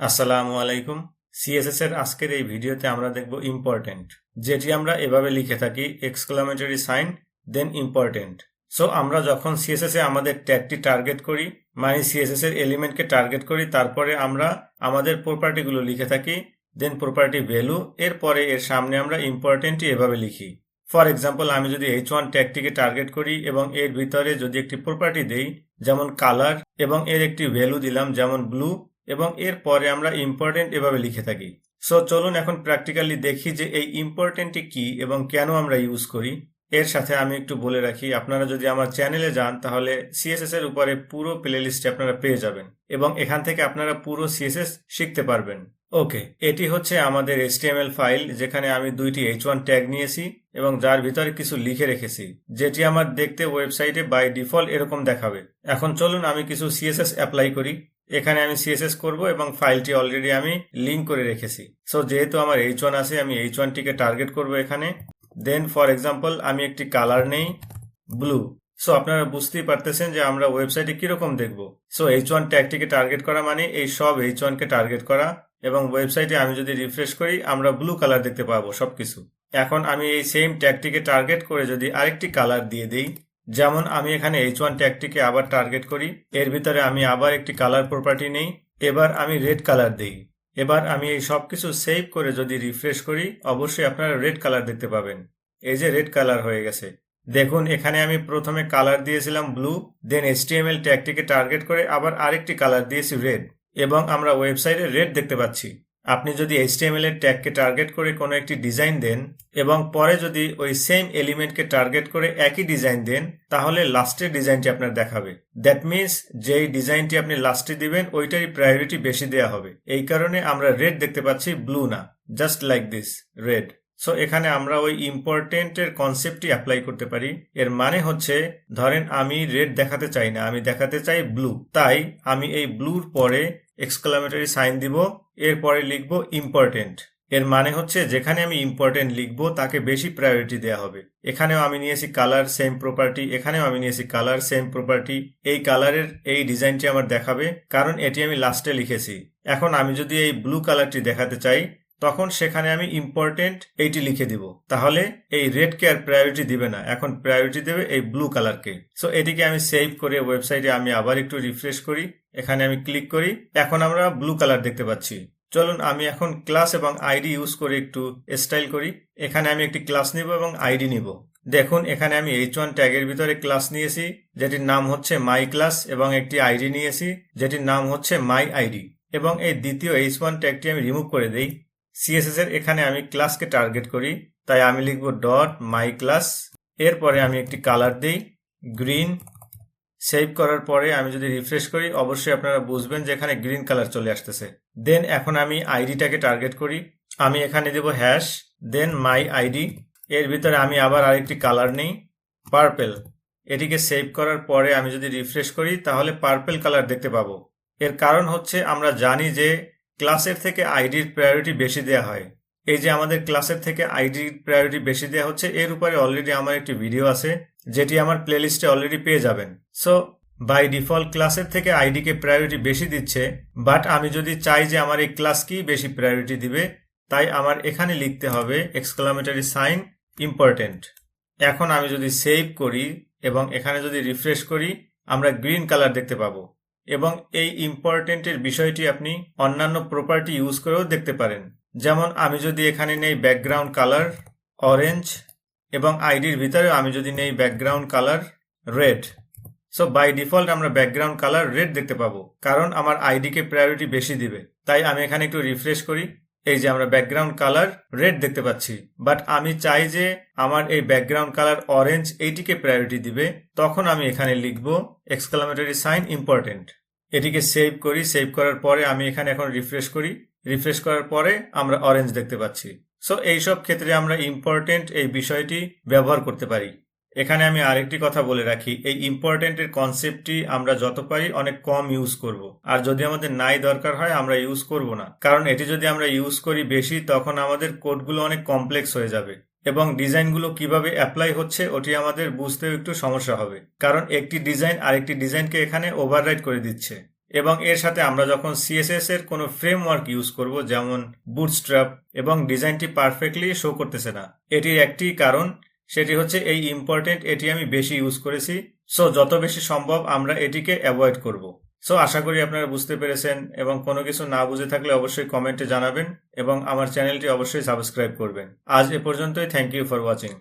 আসসালামু আলাইকুম। সিএসএস এর আজকের এই ভিডিওতে আমরা দেখব ইম্পর্টেন্ট যেটি আমরা এভাবে লিখে থাকি exclamatory sign then important so আমরা যখন সিএসএস এ আমাদের ট্যাগটি টার্গেট করি মানে সিএসএস এর এলিমেন্টকে টার্গেট করি, তারপরে আমরা আমাদের প্রপার্টিগুলো লিখে থাকি দেন প্রপার্টি ভ্যালু এরপরে এর সামনে আমরা ইম্পর্টেন্টটি এভাবে লিখি। ফর এক্সাম্পল আমি যদি এইচ ওয়ান ট্যাগটিকে টার্গেট করি এবং এর ভিতরে যদি একটি প্রপার্টি দেই, যেমন কালার এবং এর একটি ভ্যালু দিলাম, যেমন ব্লু এবং এর পরে আমরা ইম্পর্টেন্ট এভাবে লিখে থাকি। সো চলুন এখন প্র্যাকটিক্যালি দেখি যে এই ইম্পর্টেন্টটি কি এবং কেন আমরা ইউজ করি। এর সাথে আমি একটু বলে রাখি, আপনারা যদি আমার চ্যানেলে যান, তাহলে সিএসএস এর উপরে পুরো প্লে লিস্টে আপনারা পেয়ে যাবেন এবং এখান থেকে আপনারা পুরো সিএসএস শিখতে পারবেন। ওকে এটি হচ্ছে আমাদের এইচটিএমএল ফাইল যেখানে আমি দুইটি এইচ ওয়ান ট্যাগ নিয়েছি এবং যার ভিতরে কিছু লিখে রেখেছি, যেটি আমার দেখতে ওয়েবসাইটে বাই ডিফল্ট এরকম দেখাবে। এখন চলুন আমি কিছু সিএসএস অ্যাপ্লাই করি। এখানে আমি সিএসএস করব এবং ফাইলটি অলরেডি আমি লিঙ্ক করে রেখেছি। সো যেহেতু আমার এইচ ওয়ান আছে, আমি এইচ ওয়ানটিকে টার্গেট করব এখানে। দেন ফর এক্সাম্পল আমি একটি কালার নেই ব্লু সো আপনারা বুঝতেই পারতেছেন যে আমরা ওয়েবসাইটে কীরকম দেখব। সো এইচ ওয়ান ট্যাগটিকে টার্গেট করা মানে এই সব এইচ ওয়ানকে টার্গেট করা এবং ওয়েবসাইটে আমি যদি রিফ্রেশ করি, আমরা ব্লু কালার দেখতে পাবো সবকিছু। এখন আমি এই সেম ট্যাগটিকে টার্গেট করে যদি আরেকটি কালার দিয়ে দিই যেমন আমি এখানে এইচ ওয়ান ট্যাগটিকে আবার টার্গেট করি, এর ভিতরে আমি আবার একটি কালার প্রপার্টি নেই, এবার আমি রেড কালার দিই। এবার আমি এই সব কিছু সেভ করে যদি রিফ্রেশ করি, অবশ্যই আপনারা রেড কালার দেখতে পাবেন। এই যে রেড কালার হয়ে গেছে। দেখুন, এখানে আমি প্রথমে কালার দিয়েছিলাম ব্লু দেন এইচটিএমএল ট্যাগটিকে টার্গেট করে আবার আরেকটি কালার দিয়েছি রেড এবং আমরা ওয়েবসাইটে রেড দেখতে পাচ্ছি। আপনি যদি এইচটিএমএল এর ট্যাগকে টার্গেট করে কোনো একটি ডিজাইন দেন এবং পরে যদি ওই সেম এলিমেন্টকে টার্গেট করে একই ডিজাইন দেন, তাহলে লাস্টের ডিজাইনটি আপনার দেখাবে। দ্যাট মিনস যেই ডিজাইনটি আপনি লাস্টে দিবেন, ওইটারই প্রায়োরিটি বেশি দেওয়া হবে। এই কারণে আমরা রেড দেখতে পাচ্ছি ব্লু না। Just like this red so এখানে আমরা ওই ইম্পর্টেন্টের কনসেপ্টটি অ্যাপ্লাই করতে পারি। এর মানে হচ্ছে, ধরেন আমি রেড দেখাতে চাই না, আমি দেখাতে চাই ব্লু তাই আমি এই ব্লুর পরে এক্সক্লামেটরি সাইন দিব, এরপরে লিখব ইম্পর্টেন্ট এর মানে হচ্ছে, যেখানে আমি ইম্পর্টেন্ট লিখব, তাকে বেশি প্রায়োরিটি দেওয়া হবে। এখানেও আমি নিয়েছি কালার সেম প্রপার্টি এখানেও আমি নিয়েছি কালার সেম প্রপার্টি এই কালারের এই ডিজাইনটি আমার দেখাবে, কারণ এটি আমি লাস্টে লিখেছি। এখন আমি যদি এই ব্লু কালারটি দেখাতে চাই তখন সেখানে আমি ইম্পর্টেন্ট এইটি লিখে দিব। তাহলে এই রেড কে আর প্রায়োরিটি দিবে না। এখন প্রায়োরিটি দেবে এই ব্লু কালারকে সো এটিকে আমি সেভ করে ওয়েবসাইটে আমি আবার একটু রিফ্রেশ করি। এখানে আমি ক্লিক করি। এখন আমরা ব্লু কালার দেখতে পাচ্ছি। চলুন, আমি এখন ক্লাস এবং আইডি ইউজ করে একটু স্টাইল করি। এখানে আমি একটি ক্লাস নিব এবং আইডি নিব। দেখুন, এখানে আমি এইচ ওয়ান ট্যাগের ভিতরে ক্লাস নিয়েছি, যেটির নাম হচ্ছে মাই ক্লাস এবং একটি আইডি নিয়েছি, যেটির নাম হচ্ছে মাই আইডি এবং এই দ্বিতীয় এইচ ওয়ান ট্যাগটি আমি রিমুভ করে দেই। সিএসএস এর এখানে আমি ক্লাসকে টার্গেট করি, তাই আমি লিখব ডট মাই ক্লাস এরপরে আমি একটি কালার দিই গ্রিন সেভ করার পরে আমি যদি রিফ্রেশ করি, অবশ্যই আপনারা বুঝবেন যে এখানে গ্রিন কালার চলে আসতেছে। দেন এখন আমি আইডিটাকে টার্গেট করি, আমি এখানে দেব হ্যাশ দেন মাই আইডি এর ভিতরে আমি আবার আরেকটি কালার নেই পার্পেল এটিকে সেভ করার পরে আমি যদি রিফ্রেশ করি, তাহলে পার্পেল কালার দেখতে পাবো। এর কারণ হচ্ছে আমরা জানি যে ক্লাসের থেকে আইডির প্রায়োরিটি বেশি দেওয়া হয়। এই যে আমাদের ক্লাসের থেকে আইডির প্রায়োরিটি বেশি দেওয়া হচ্ছে, এর উপরে অলরেডি আমার একটি ভিডিও আছে, যেটি আমার প্লেলিস্টে অলরেডি পেয়ে যাবেন। সো বাই ডিফল্ট ক্লাসের থেকে আইডিকে প্রায়োরিটি বেশি দিচ্ছে বাট আমি যদি চাই যে আমার এই ক্লাস কি বেশি প্রায়োরিটি দিবে, তাই আমার এখানে লিখতে হবে এক্সক্লামেটরি সাইন ইম্পর্টেন্ট এখন আমি যদি সেভ করি এবং এখানে যদি রিফ্রেশ করি, আমরা গ্রিন কালার দেখতে পাবো। এবং এই ইম্পর্টেন্টের বিষয়টি আপনি অন্যান্য প্রপার্টি ইউজ করেও দেখতে পারেন। যেমন আমি যদি এখানে নেই ব্যাকগ্রাউন্ড কালার অরেঞ্জ এবং আইডির ভিতরে আমি যদি নেই background colour red so by default আমরা ব্যাকগ্রাউন্ড কালার রেড দেখতে পাবো। কারণ আমার আইডিকে প্রায়োরিটি বেশি দিবে। তাই আমি এখানে একটু রিফ্রেশ করি। এই যে আমরা ব্যাকগ্রাউন্ড কালার রেড দেখতে পাচ্ছি। বাট আমি চাই যে আমার এই ব্যাকগ্রাউন্ড কালার অরেঞ্জ এইটিকে প্রায়োরিটি দিবে। তখন আমি এখানে লিখব এক্সক্লামেটরি সাইন ইম্পর্টেন্ট এটিকে সেভ করি। সেভ করার পরে আমি এখানে এখন রিফ্রেশ করি। রিফ্রেশ করার পরে আমরা অরেঞ্জ দেখতে পাচ্ছি। সো এইসব ক্ষেত্রে আমরা ইম্পর্টেন্ট এই বিষয়টি ব্যবহার করতে পারি। এখানে আমি আরেকটি কথা বলে রাখি। এই ইম্পর্টেন্টের কনসেপ্টটি আমরা যত পারি অনেক কম ইউজ করব। আর যদি আমাদের নাই দরকার হয়, আমরা ইউজ করব না। কারণ এটি যদি আমরা ইউজ করি বেশি, তখন আমাদের কোডগুলো অনেক কমপ্লেক্স হয়ে যাবে। এবং ডিজাইনগুলো কীভাবে অ্যাপ্লাই হচ্ছে ওটি আমাদের বুঝতেও একটু সমস্যা হবে। কারণ একটি ডিজাইন আরেকটি ডিজাইনকে এখানে ওভাররাইড করে দিচ্ছে। এবং এর সাথে আমরা যখন সিএসএস এর কোনো ফ্রেমওয়ার্ক ইউজ করব, যেমন বুটস্ট্র্যাপ এবং ডিজাইনটি পারফেক্টলি শো করতেছে না, এটির একটি কারণ সেটি হচ্ছে এই ইম্পর্টেন্ট এটি আমি বেশি ইউজ করেছি। সো যত বেশি সম্ভব আমরা এটিকে অ্যাভয়েড করব। সো আশা করি আপনারা বুঝতে পেরেছেন এবং কোনো কিছু না বুঝে থাকলে অবশ্যই কমেন্টে জানাবেন এবং আমার চ্যানেলটি অবশ্যই সাবস্ক্রাইব করবেন। আজ এ পর্যন্তই। Thank you for watching